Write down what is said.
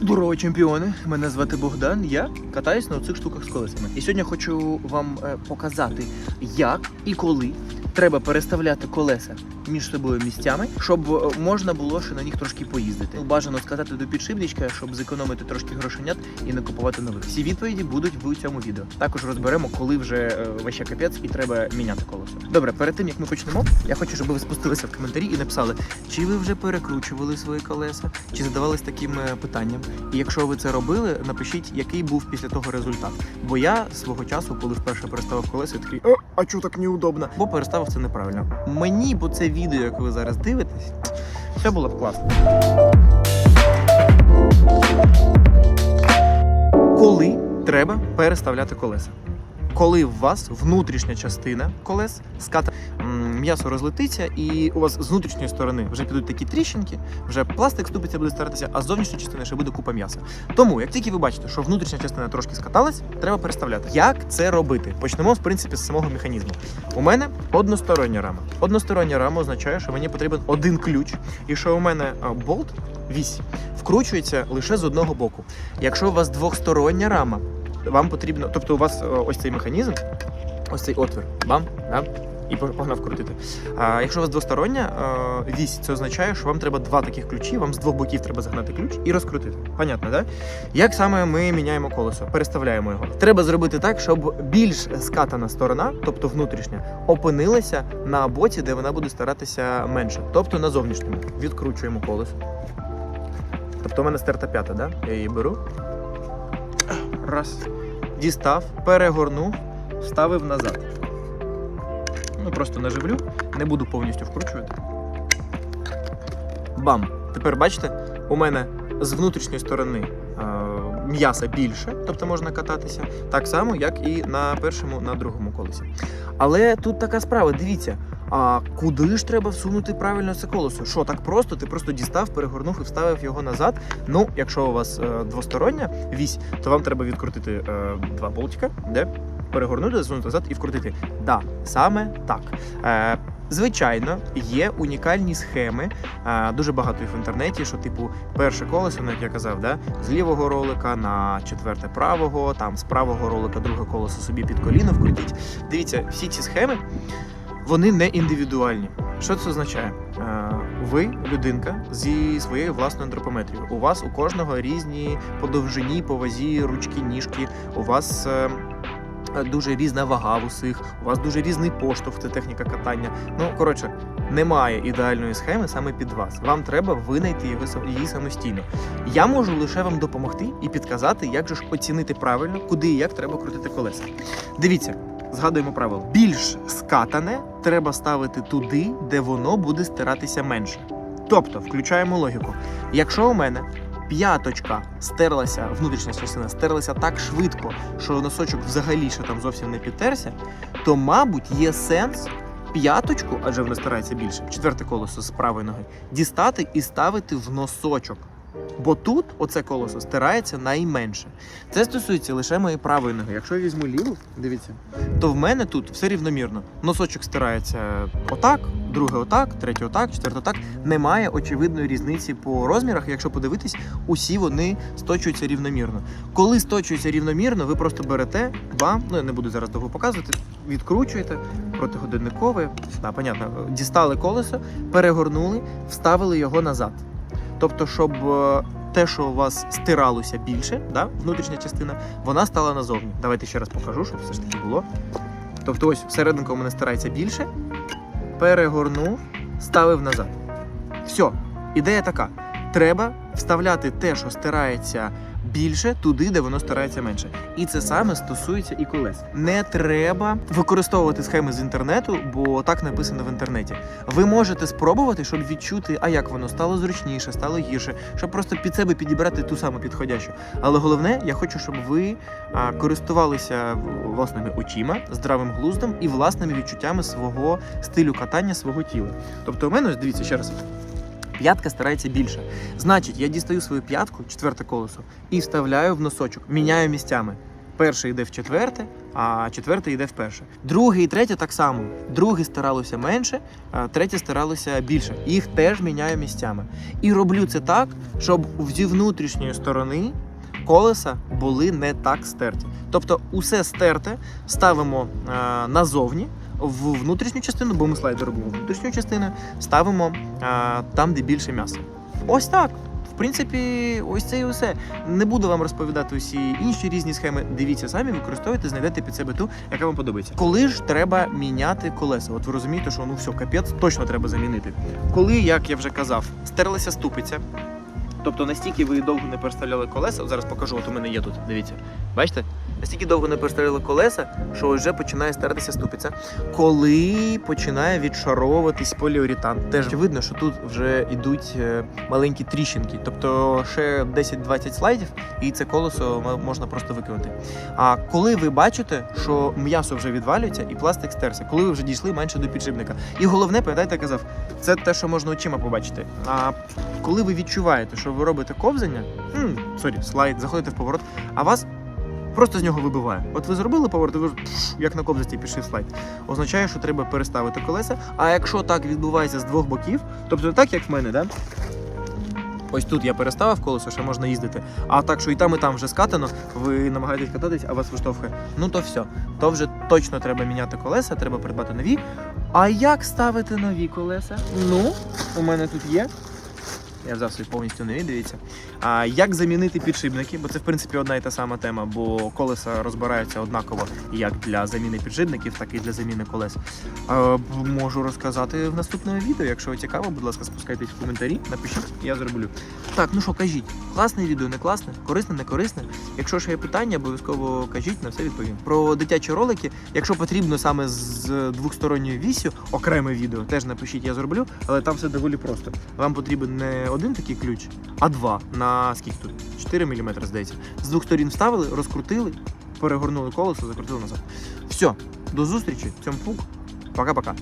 Здорово, чемпіони! Мене звати Богдан. Я катаюсь на цих штуках з колесами. І сьогодні хочу вам е, показати, як і коли треба переставляти колеса між собою місцями, щоб е, можна було ще на них трошки поїздити. Бажано скатати до підшипничка, щоб зекономити трошки грошенят і не купувати нових. Всі відповіді будуть в цьому відео. Також розберемо, коли вже е, ваще капець і треба міняти колесо. Добре, перед тим як ми почнемо, я хочу, щоб ви спустилися в коментарі і написали, чи ви вже перекручували свої колеса, чи задавались таким питанням. І якщо ви це робили, напишіть, який був після того результат. Бо я свого часу, коли вперше переставив колеса, такий, а, а чого так неудобно? Бо переставив це неправильно. Мені, бо це відео, яке ви зараз дивитесь, все було б класно. Коли треба переставляти колеса? Коли у вас внутрішня частина колес ската м'ясо розлетиться, і у вас з внутрішньої сторони вже підуть такі тріщинки, вже пластик ступиться буде старатися, а з зовнішньої частини ще буде купа м'яса. Тому, як тільки ви бачите, що внутрішня частина трошки скаталась, треба переставляти. Як це робити? Почнемо в принципі з самого механізму. У мене одностороння рама. Одностороння рама означає, що мені потрібен один ключ, і що у мене болт вісь вкручується лише з одного боку. Якщо у вас двохстороння рама, вам потрібно, тобто у вас е, ось цей механізм, ось цей отвір, бам, бам, і погнав крутити. А якщо у вас двостороння е, вісь, це означає, що вам треба два таких ключі, вам з двох боків треба загнати ключ і розкрутити. Понятно, да? Як саме ми міняємо колесо, переставляємо його? Треба зробити так, щоб більш скатана сторона, тобто внутрішня, опинилася на боці, де вона буде старатися менше, тобто на зовнішньому. Відкручуємо колесо. Тобто у мене стерта п'ята, да? Я її беру. Раз. Дістав, перегорнув, вставив назад. Ну, просто наживлю, не буду повністю вкручувати. Бам! Тепер бачите, у мене з внутрішньої сторони м'яса більше, тобто можна кататися, так само, як і на першому, на другому колесі. Але тут така справа, дивіться, а куди ж треба всунути правильно це колесо? Що так просто? Ти просто дістав, перегорнув і вставив його назад. Ну, якщо у вас е, двостороння вісь, то вам треба відкрутити е, два болтика, де перегорнути, засунути назад і вкрутити. Да, саме так. Е, Звичайно, є унікальні схеми, е, дуже багато їх в інтернеті, що типу перше колесо, ну, як я казав, да, з лівого ролика на четверте правого, там з правого ролика друге колесо собі під коліно вкрутіть. Дивіться, всі ці схеми вони не індивідуальні. Що це означає? Е, Ви людинка зі своєю власною антропометрією. У вас у кожного різні по довжині, по вазі, ручки, ніжки. У вас е, дуже різна вага в усіх, у вас дуже різний поштовх, це техніка катання. Ну коротше, немає ідеальної схеми саме під вас. Вам треба винайти її самостійно. Я можу лише вам допомогти і підказати, як же ж оцінити правильно, куди і як треба крутити колеса. Дивіться. Згадуємо правило. Більш скатане треба ставити туди, де воно буде стиратися менше. Тобто, включаємо логіку. Якщо у мене п'яточка стерлася, внутрішня частина стерлася так швидко, що носочок взагалі ще там зовсім не підтерся, то, мабуть, є сенс п'яточку, адже вона старається більше, четверте колесо з правої ноги, дістати і ставити в носочок. Бо тут оце колесо стирається найменше. Це стосується лише моєї правої ноги. Якщо я візьму ліву, дивіться, то в мене тут все рівномірно. Носочок стирається отак, друге отак, третє отак, четверте отак. Немає очевидної різниці по розмірах. Якщо подивитись, усі вони сточуються рівномірно. Коли сточуються рівномірно, ви просто берете, бам, ну я не буду зараз довго показувати, відкручуєте протигодинникове, да, понятно, дістали колесо, перегорнули, вставили його назад. Тобто, щоб е, те, що у вас стиралося більше, да, внутрішня частина, вона стала назовні. Давайте ще раз покажу, щоб все ж таки було. Тобто, ось всерединку у мене стирається більше, перегорнув, ставив назад. Все, ідея така: треба вставляти те, що стирається більше, туди, де воно стирається менше. І це саме стосується і колес. Не треба використовувати схеми з інтернету, бо так написано в інтернеті. Ви можете спробувати, щоб відчути, а як воно стало зручніше, стало гірше, щоб просто під себе підібрати ту саму підходящу. Але головне, я хочу, щоб ви користувалися власними очима, здравим глуздом і власними відчуттями свого стилю катання, свого тіла. Тобто, у мене дивіться ще раз. П'ятка старається більше. Значить, я дістаю свою п'ятку, четверте колесо, і вставляю в носочок, міняю місцями. перший йде в четверте, а четвертий йде в перше. Друге і третє так само. Друге старалося менше, а третє старалося більше. Їх теж міняю місцями. І роблю це так, щоб зі внутрішньої сторони колеса були не так стерті. Тобто, усе стерте ставимо е, назовні. В внутрішню частину, бо ми слайди робимо внутрішню частину, ставимо е, там, де більше м'яса. Ось так. В принципі, ось це і усе. Не буду вам розповідати усі інші різні схеми. Дивіться самі, використовуйте, знайдете під себе ту, яка вам подобається. Коли ж треба міняти колеса? От ви розумієте, що ну все, капець, точно треба замінити. Коли, як я вже казав, стерлася ступиця. Тобто настільки ви довго не переставляли колеса, зараз покажу, от у мене є тут, дивіться. Бачите? Настільки довго не переставляли колеса, що вже починає стертися ступиця. Коли починає відшаровуватись поліуретан, теж видно, що тут вже йдуть е, маленькі тріщинки. Тобто ще 10-20 слайдів, і це колесо можна просто викинути. А коли ви бачите, що м'ясо вже відвалюється і пластик стерся, коли ви вже дійшли менше до підшипника. І головне, пам'ятаєте, казав, це те, що можна очима побачити. А коли ви відчуваєте, що ви робите ковзання, сорі, слайд, заходите в поворот, а вас просто з нього вибиває. От ви зробили поворот, ви як на ковзасті пішли слайд. Означає, що треба переставити колеса. А якщо так відбувається з двох боків, тобто так, як в мене, да? Ось тут я переставив колесо, ще можна їздити. А так, що і там, і там вже скатано, ви намагаєтесь кататись, а вас виштовхує. Ну то все. То вже точно треба міняти колеса, треба придбати нові. А як ставити нові колеса? Ну, у мене тут є. Я взяв собі повністю нові, дивіться. А як замінити підшипники? Бо це в принципі одна і та сама тема, бо колеса розбираються однаково як для заміни підшипників, так і для заміни колес. А, можу розказати в наступному відео. Якщо цікаво, будь ласка, спускайтесь в коментарі, напишіть, я зроблю. Так, ну що, кажіть, класне відео, не класне, корисне, не корисне. Якщо ще є питання, обов'язково кажіть, на все відповім. Про дитячі ролики, якщо потрібно саме з двохсторонньою вісю, окреме відео, теж напишіть, я зроблю, але там все доволі просто. Вам потрібен не один такий ключ, а два. На скільки тут? 4 мм, здається. З двох сторін вставили, розкрутили, перегорнули колесо, закрутили назад. Все, до зустрічі, цьому пук. Пока-пока.